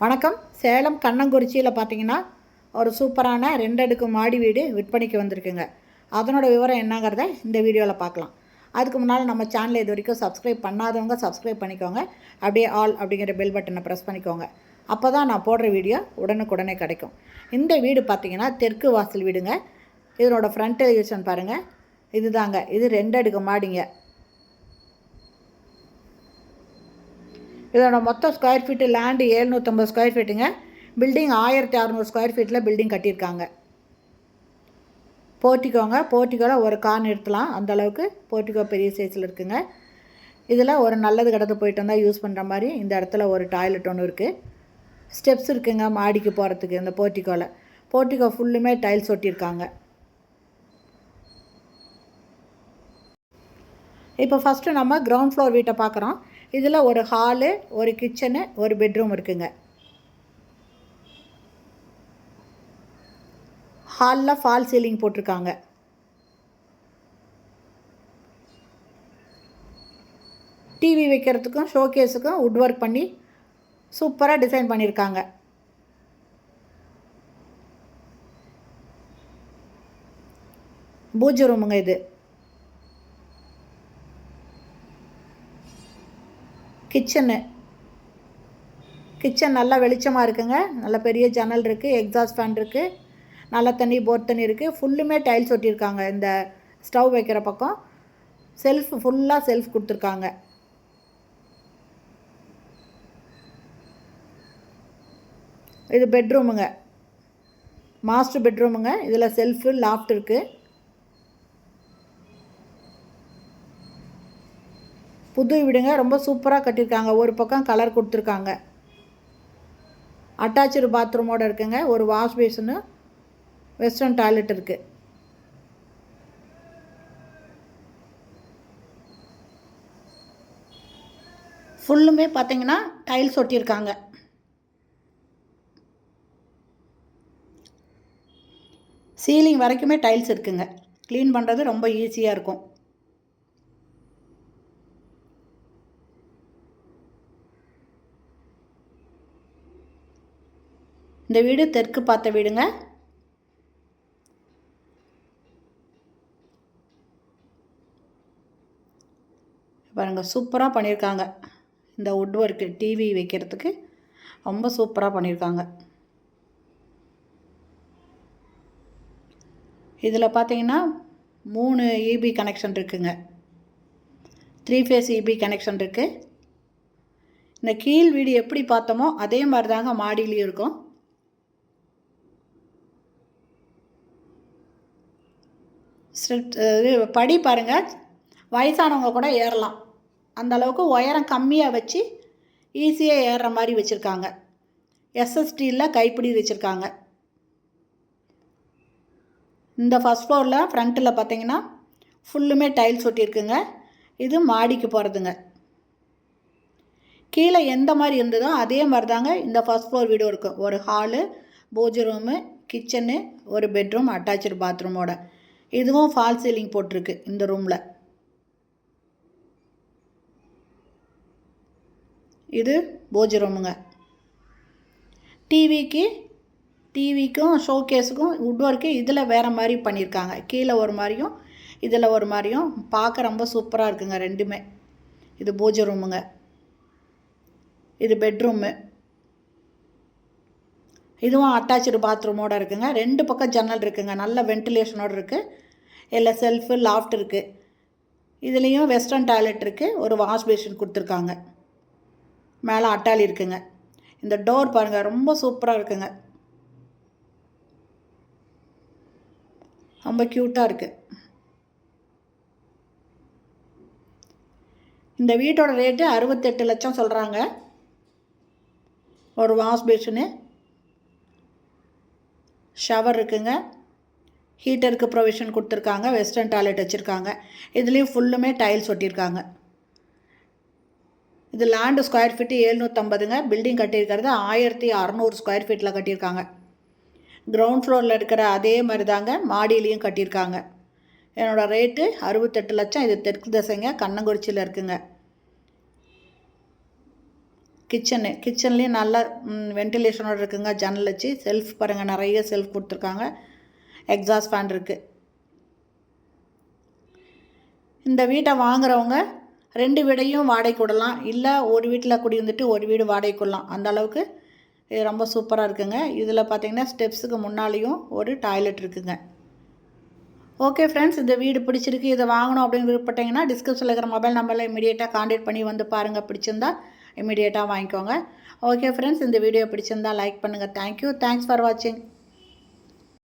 வணக்கம். சேலம் கண்ணங்குறிச்சியில் பார்த்தீங்கன்னா ஒரு சூப்பரான ரெண்டு அடுக்கு மாடி வீடு விற்பனைக்கு வந்திருக்குங்க. அதனோட விவரம் என்னங்கிறத இந்த வீடியோவில் பார்க்கலாம் அதுக்கு முன்னால் நம்ம சேனலை இது வரைக்கும் சப்ஸ்கிரைப் பண்ணாதவங்க சப்ஸ்கிரைப் பண்ணிக்கோங்க. அப்படியே ஆல் அப்படிங்கிற பெல் பட்டனை ப்ரெஸ் பண்ணிக்கோங்க. அப்போ தான் நான் போடுற வீடியோ உடனுக்குடனே கிடைக்கும். இந்த வீடு பார்த்தீங்கன்னா தெற்கு வாசல் வீடுங்க. இதனோட ஃப்ரண்ட் எலிவேஷன் பாருங்கள் இதுதாங்க. இது ரெண்டு அடுக்கு மாடிங்க. இதோட மொத்த ஸ்கொயர் ஃபீட்டு லேண்டு ஏழ்நூற்றம்பது ஸ்கொயர் ஃபீட்டுங்க பில்டிங் ஆயிரத்தி அறநூறு ஸ்கொயர் ஃபீட்டில் பில்டிங் கட்டியிருக்காங்க. போர்ட்டிக்கோங்க போர்ட்டிக்கோவில் ஒரு கார் நிறுத்தலாம் அந்த அளவுக்கு போர்ட்டிக்கோ பெரிய சைஸில் இருக்குங்க. இதில் ஒரு நல்லது கடந்து போயிட்டு வந்தால் யூஸ் பண்ணுற மாதிரி இந்த இடத்துல ஒரு டாய்லெட் ஒன்று இருக்குது ஸ்டெப்ஸ் இருக்குங்க மாடிக்கு போகிறதுக்கு இந்த போர்ட்டிக்கோவில் போர்ட்டிக்கோ ஃபுல்லுமே டைல்ஸ் ஒட்டியிருக்காங்க. இப்போ ஃபஸ்ட்டு நம்ம கிரவுண்ட் ஃப்ளோர் வீட்டை பார்க்குறோம் இதில் ஒரு ஹாலு ஒரு கிச்சனு ஒரு பெட்ரூம் இருக்குங்க. ஹாலில் ஃபால் சீலிங் போட்டிருக்காங்க. டிவி வைக்கிறதுக்கும் ஷோகேஸுக்கும் உட் ஒர்க் பண்ணி சூப்பராக டிசைன் பண்ணியிருக்காங்க. பூஜை ரூமுங்க இது. கிச்சனு கிச்சன் நல்லா வெளிச்சமாக இருக்குங்க. நல்ல பெரிய ஜன்னல் இருக்குது எக்ஸாஸ்ட் ஃபேன் இருக்குது நல்ல தண்ணி போர் தண்ணி இருக்குது ஃபுல்லுமே டைல்ஸ் ஒட்டியிருக்காங்க இந்த ஸ்டவ் வைக்கிற பக்கம். செல்ஃப் ஃபுல்லாக செல்ஃப் கொடுத்துருக்காங்க. இது பெட்ரூமுங்க மாஸ்டர் பெட்ரூமுங்க இதில் செல்ஃபு லாஃப்ட் இருக்குது புது வீடுங்க ரொம்ப சூப்பராக கட்டியிருக்காங்க. ஒரு பக்கம் கலர் கொடுத்துருக்காங்க. அட்டாச்சு பாத்ரூமோடு இருக்குங்க. ஒரு வாஷ் பேஷனு வெஸ்டர்ன் டாய்லெட் இருக்குது ஃபுல்லுமே பார்த்தீங்கன்னா டைல்ஸ் ஒட்டியிருக்காங்க. சீலிங் வரைக்குமே டைல்ஸ் இருக்குங்க. க்ளீன் பண்ணுறது ரொம்ப ஈஸியாக இருக்கும். இந்த வீடு தெற்கு பார்த்த வீடுங்க. பாருங்க சூப்பராக பண்ணியிருக்காங்க இந்த வுட் ஒர்க்கு டிவி வைக்கிறதுக்கு ரொம்ப சூப்பராக பண்ணியிருக்காங்க இதில் பார்த்தீங்கன்னா மூணு இபி கனெக்ஷன் இருக்குங்க. த்ரீ ஃபேஸ் இபி கனெக்ஷன் இருக்குது இந்த கீழ் வீடு எப்படி பார்த்தோமோ அதே மாதிரி தாங்க மாடியிலையும் இருக்கும். ஸ்டெப் இது படி பாருங்கள் வயசானவங்க கூட ஏறலாம். அந்த அளவுக்கு உயரம் கம்மியாக வச்சு ஈஸியாக ஏறுற மாதிரி வச்சுருக்காங்க. எஸ்எஸ்டியில் கைப்பிடி வச்சுருக்காங்க. இந்த ஃபஸ்ட் ஃப்ளோரில் ஃப்ரண்ட்டில் பார்த்தீங்கன்னா ஃபுல்லுமே டைல்ஸ் ஒட்டியிருக்குங்க. இது மாடிக்கு போகிறதுங்க கீழே எந்த மாதிரி இருந்ததோ அதே மாதிரி தாங்க இந்த ஃபஸ்ட் ஃப்ளோர் வீடும் இருக்கும் ஒரு ஹாலு பூஜை ரூமு கிச்சனு ஒரு பெட்ரூம் அட்டாச்சு பாத்ரூமோட இதுவும் ஃபால் சீலிங் போட்டிருக்கு இந்த ரூமில் இது பூஜை ரூமுங்க டிவிக்கு டிவிக்கும் ஷோகேஸுக்கும் வுட் ஒர்க்கு இதில் வேறு மாதிரி பண்ணியிருக்காங்க. கீழே ஒரு மாதிரியும் இதில் ஒரு மாதிரியும் பார்க்க ரொம்ப சூப்பராக இருக்குங்க ரெண்டுமே. இது பூஜை ரூமுங்க இது பெட்ரூமு இதுவும் அட்டாச்சு பாத்ரூமோடு இருக்குங்க. ரெண்டு பக்கம் ஜன்னல் இருக்குங்க. நல்ல வென்டிலேஷனோடு இருக்குது இல்லை செல்ஃபு லாஃப்ட் இருக்குது இதுலேயும் வெஸ்டர்ன் டாய்லெட் இருக்குது ஒரு வாஷ் பேஷன் கொடுத்துருக்காங்க. மேலே அட்டாளி இருக்குங்க. இந்த டோர் பாருங்கள் ரொம்ப சூப்பராக இருக்குங்க. ரொம்ப க்யூட்டாக இருக்குது இந்த வீட்டோட ரேட்டு அறுபத்தெட்டு லட்சம் சொல்கிறாங்க ஒரு வாஷ் பேஷனு ஷவர் இருக்குங்க. ஹீட்டருக்கு ப்ரொவிஷன் கொடுத்துருக்காங்க வெஸ்டர்ன் டாய்லெட் வச்சுருக்காங்க. இதுலேயும் ஃபுல்லுமே டைல்ஸ் ஒட்டியிருக்காங்க. இது லேண்டு ஸ்கொயர் ஃபீட்டு ஏழ்நூற்றம்பதுங்க பில்டிங் கட்டியிருக்கிறது ஆயிரத்தி அறநூறு ஸ்கொயர் ஃபீட்டில் கட்டியிருக்காங்க. கிரவுண்ட் ஃப்ளோரில் இருக்கிற அதே மாதிரி தாங்க மாடியிலையும் கட்டியிருக்காங்க. என்னோடய ரேட்டு அறுபத்தெட்டு லட்சம். இது தெற்கு திசைங்க கண்ணங்குறிச்சியில் இருக்குங்க. கிச்சனு கிச்சன்லேயும் நல்லா வென்டிலேஷனோடு இருக்குங்க. ஜன்னல் வச்சு செல்ஃப் பாருங்கள் நிறைய செல்ஃப் கொடுத்துருக்காங்க. எக்ஸாஸ்ட் ஃபேன் இருக்குது இந்த வீட்டை வாங்குறவங்க ரெண்டு வீடையும் வாடகைக்கு விடலாம். இல்லை ஒரு வீட்டில் குடியிருந்துட்டு ஒரு வீடு வாடகைக்கு விடலாம். அந்த அளவுக்கு இது ரொம்ப சூப்பராக இருக்குங்க. இதில் பார்த்தீங்கன்னா ஸ்டெப்ஸுக்கு முன்னாலேயும் ஒரு டாய்லெட் இருக்குங்க. ஓகே ஃப்ரெண்ட்ஸ் இந்த வீடு பிடிச்சிருக்கு இதை வாங்கணும் அப்படின்னு விருப்பப்பட்டீங்கன்னா டிஸ்கிரிப்ஷனில் இருக்கிற மொபைல் நம்பரில் இமீடியட்டாக காண்டாக்ட் பண்ணி வந்து பாருங்கள் பிடிச்சிருந்தா இமீடியட்டாக வாங்கிக்கோங்க. ஓகே ஃப்ரெண்ட்ஸ் இந்த வீடியோ பிடிச்சிருந்தா லைக் பண்ணுங்கள் தேங்க்யூ தேங்க்ஸ் ஃபார் வாட்சிங்